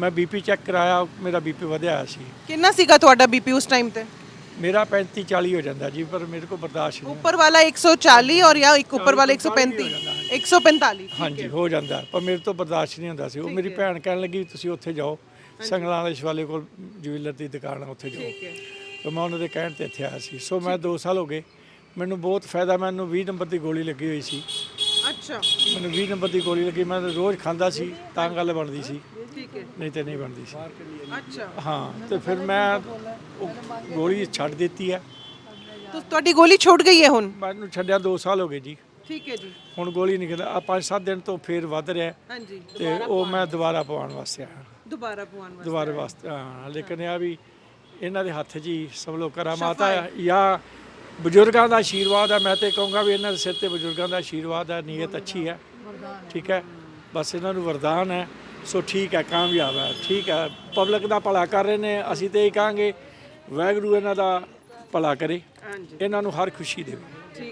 ਮੈਂ BP check ਕਰਾਇਆ ਮੇਰਾ ਬੀਪੀ ਵਧਿਆ ਹੋਇਆ ਸੀ। ਕਿੰਨਾ ਸੀਗਾ ਤੁਹਾਡਾ ਬੀਪੀ ਉਸ ਟਾਈਮ ਤੇ? ਮੇਰਾ 35 40 ਹੋ ਜਾਂਦਾ ਜੀ ਪਰ ਮੇਰੇ ਕੋਲ ਬਰਦਾਸ਼ਤ ਨਹੀਂ। ਉੱਪਰ ਵਾਲਾ 140 ਔਰ ਜਾਂ ਇੱਕ ਉੱਪਰ ਵਾਲਾ 135 145 ਹਾਂਜੀ ਹੋ। ਜਾਂਦਾ ਪਰ ਮੇਰੇ ਤੋਂ ਬਰਦਾਸ਼ਤ ਨਹੀਂ ਹੁੰਦਾ ਸੀ। ਉਹ ਮੇਰੀ ਭੈਣ ਕਹਿਣ ਲੱਗੀ ਤੁਸੀਂ ਉੱਥੇ ਜਾਓ ਸੰਗਲਾਂ ਵਾਲੇ ਸ਼ਵਾਲੇ ਕੋਲ ਜੁਐਲਰ ਦੀ ਦੁਕਾਨ ਆ ਉੱਥੇ ਜਾਓ। ਠੀਕ ਹੈ। ਤੇ ਮੈਂ ਉਹਨਾਂ ਦੇ ਕਹਿਣ ਤੇ ਇੱਥੇ ਆਇਆ ਸੀ। ਸੋ ਮੈਂ 2 ਸਾਲ ਹੋ ਗਏ ਮੈਨੂੰ ਬਹੁਤ ਫਾਇਦਾ ਮੈਨੂੰ 20 ਨੰਬਰ ਦੀ ਗੋਲੀ ਲੱਗੀ ਹੋਈ ਸੀ। ਅੱਛਾ। ਮੈਨੂੰ 20 ਨੰਬਰ ਦੀ ਗੋਲੀ ਲੱਗੀ ਮੈਂ ਰੋਜ਼ ਖਾਂਦਾ ਸੀ ਤਾਂ ਗੱਲ ਬਣਦੀ ਸੀ। ਠੀਕ ਹੈ। ਨਹੀਂ ਤੇ ਨਹੀਂ ਬਣਦੀ ਸੀ। ਅੱਛਾ। ਹਾਂ ਤੇ ਫਿਰ ਮੈਂ ਉਹ ਗੋਲੀ ਛੱਡ ਦਿੱਤੀ ਹੈ। ਤਾਂ ਤੁਹਾਡੀ ਗੋਲੀ ਛੁੱਟ ਗਈ ਹੈ ਹੁਣ? ਮੈਨੂੰ ਛੱਡਿਆ 2 ਸਾਲ ਹੋ ਗਏ ਜੀ। ਠੀਕ ਹੈ ਜੀ। ਹੁਣ ਗੋਲੀ ਨਹੀਂ ਕਹਿੰਦਾ ਆ 5-7 ਦਿਨ ਤੋਂ ਫੇਰ ਵੱਧ ਰਿਹਾ ਹਾਂਜੀ। ਤੇ ਉਹ ਮੈਂ ਦੁਬਾਰਾ ਪਵਾਉਣ ਵਾਸਤੇ ਆਇਆ। ਦੁਬਾਰਾ ਪਵਾਉਣ ਵਾਸਤੇ ਦੁਬਾਰਾ ਵਾਸਤੇ ਹਾਂ। ਲੇਕਿਨ ਇਹ ਆ ਵੀ ਇਹਨਾਂ ਦੇ ਹੱਥ 'ਚ ਹੀ ਸਭ ਲੋਕ ਕਰਾਮਾਤ ਆ ਜਾਂ ਬਜ਼ੁਰਗਾਂ ਦਾ ਆਸ਼ੀਰਵਾਦ ਹੈ। ਮੈਂ ਤੇ ਕਹੂੰਗਾ ਵੀ ਇਹਨਾਂ ਦੇ ਸਿਰ ਤੇ ਬਜ਼ੁਰਗਾਂ ਦਾ ਆਸ਼ੀਰਵਾਦ ਹੈ। ਨੀਅਤ ਅੱਛੀ ਹੈ। ਠੀਕ ਹੈ। ਬਸ ਇਹਨਾਂ ਨੂੰ ਵਰਦਾਨ ਹੈ। ਸੋ ਠੀਕ ਹੈ ਕਾਮਯਾਬ ਹੈ ਠੀਕ ਹੈ। ਪਬਲਿਕ ਦਾ ਭਲਾ ਕਰ ਰਹੇ ਨੇ ਅਸੀਂ ਤੇ ਇਹ ਕਹਾਂਗੇ ਵਾਹਿਗੁਰੂ ਇਹਨਾਂ ਦਾ ਭਲਾ ਕਰੇ। ਇਹਨਾਂ ਨੂੰ ਹਰ ਖੁਸ਼ੀ ਦੇਵੇ।